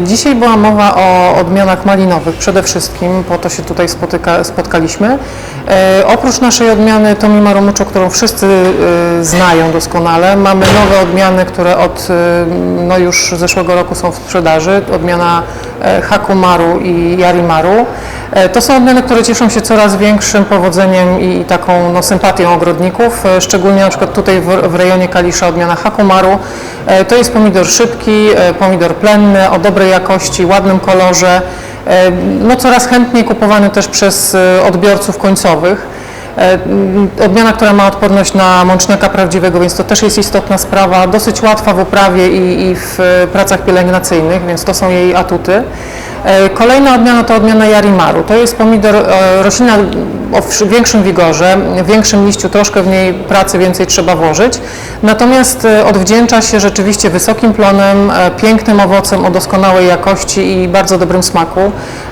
Dzisiaj była mowa o odmianach malinowych przede wszystkim, po to się tutaj spotyka, spotkaliśmy. E, oprócz naszej odmiany Tomi Marumuczo, którą wszyscy e, znają doskonale, mamy nowe odmiany, które od e, no już zeszłego roku są w sprzedaży. Odmiana e, Hakumaru i Yarimaru. E, to są odmiany, które cieszą się coraz większym powodzeniem i taką no, sympatią ogrodników, e, szczególnie na przykład tutaj w, w rejonie Kalisza odmiana Hakumaru. E, to jest pomidor szybki, e, pomidor plenny, o dobrej jakości, ładnym kolorze, e, no coraz chętniej kupowany też przez e, odbiorców końcowych. E, Odmiana, która ma odporność na mączniaka prawdziwego, więc to też jest istotna sprawa, dosyć łatwa w uprawie i, i w pracach pielęgnacyjnych, więc to są jej atuty. Kolejna odmiana to odmiana Yarimaru. To jest pomidor, roślina o większym wigorze, większym liściu, troszkę w niej pracy więcej trzeba włożyć. Natomiast e, odwdzięcza się rzeczywiście wysokim plonem, e, pięknym owocem o doskonałej jakości i bardzo dobrym smaku.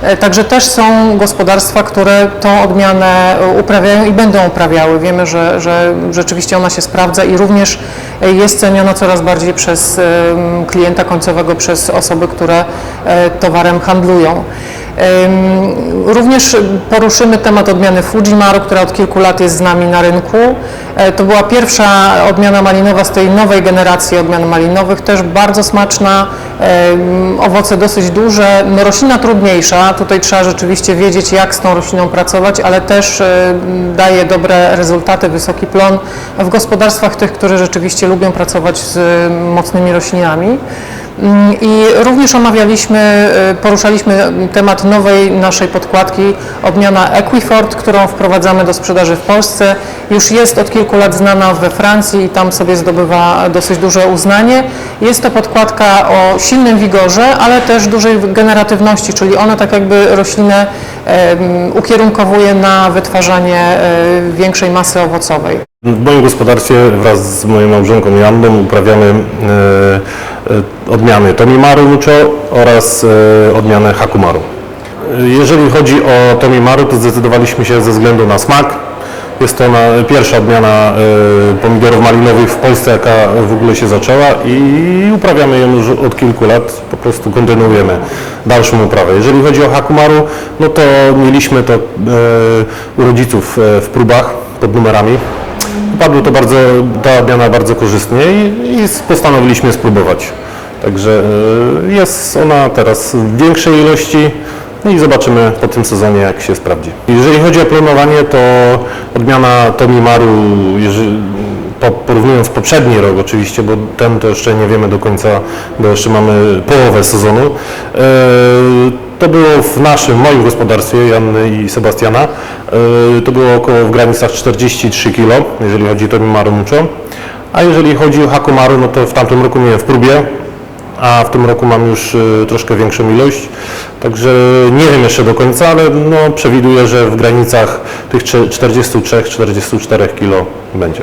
E, Także też są gospodarstwa, które tą odmianę uprawiają i będą uprawiały. Wiemy, że, że rzeczywiście ona się sprawdza i również jest ceniona coraz bardziej przez klienta końcowego, przez osoby, które towarem handlują. Również poruszymy temat odmiany Fujimaru, która od kilku lat jest z nami na rynku. E, To była pierwsza odmiana malinowa z tej nowej generacji odmian malinowych, też bardzo smaczna, owoce dosyć duże, no roślina trudniejsza, tutaj trzeba rzeczywiście wiedzieć jak z tą rośliną pracować, ale też daje dobre rezultaty, wysoki plon w gospodarstwach tych, którzy rzeczywiście lubią pracować z ym, mocnymi roślinami. Mm, I również omawialiśmy, y, poruszaliśmy temat nowej naszej podkładki, odmiana Equifort, którą wprowadzamy do sprzedaży w Polsce. Już jest od kilku lat znana we Francji i tam sobie zdobywa dosyć duże uznanie. Jest to podkładka o silnym wigorze, ale też dużej generatywności, czyli ona tak jakby roślinę ukierunkowuje na wytwarzanie e, większej masy owocowej. W moim gospodarstwie wraz z moją małżonką Janną uprawiamy e, odmiany Tomimaru Mucho oraz e, odmianę Hakumaru. E, Jeżeli chodzi o Tomimaru, to zdecydowaliśmy się ze względu na smak. Jest to pierwsza odmiana e, pomidorów malinowych w Polsce, jaka w ogóle się zaczęła i uprawiamy ją już od kilku lat, po prostu kontynuujemy dalszą uprawę. Jeżeli chodzi o Hakumaru, no to mieliśmy to e, u rodziców e, w próbach pod numerami. Padło to bardzo, ta odmiana bardzo korzystnie i, i postanowiliśmy spróbować. Także e, jest ona teraz w większej ilości i zobaczymy po tym sezonie jak się sprawdzi. Jeżeli chodzi o planowanie, to odmiana Tomimaru, porównując poprzedni rok oczywiście, bo ten to jeszcze nie wiemy do końca, bo jeszcze mamy połowę sezonu, e, to było w naszym, moim gospodarstwie, Janny i Sebastiana, e, to było około w granicach 43 kg, jeżeli chodzi o Tomimaru Mucho. A jeżeli chodzi o Hakumaru, no to w tamtym roku miałem w próbie, a w tym roku mam już y, troszkę większą ilość, także nie wiem jeszcze do końca, ale no, przewiduję, że w granicach tych 43-44 kg będzie.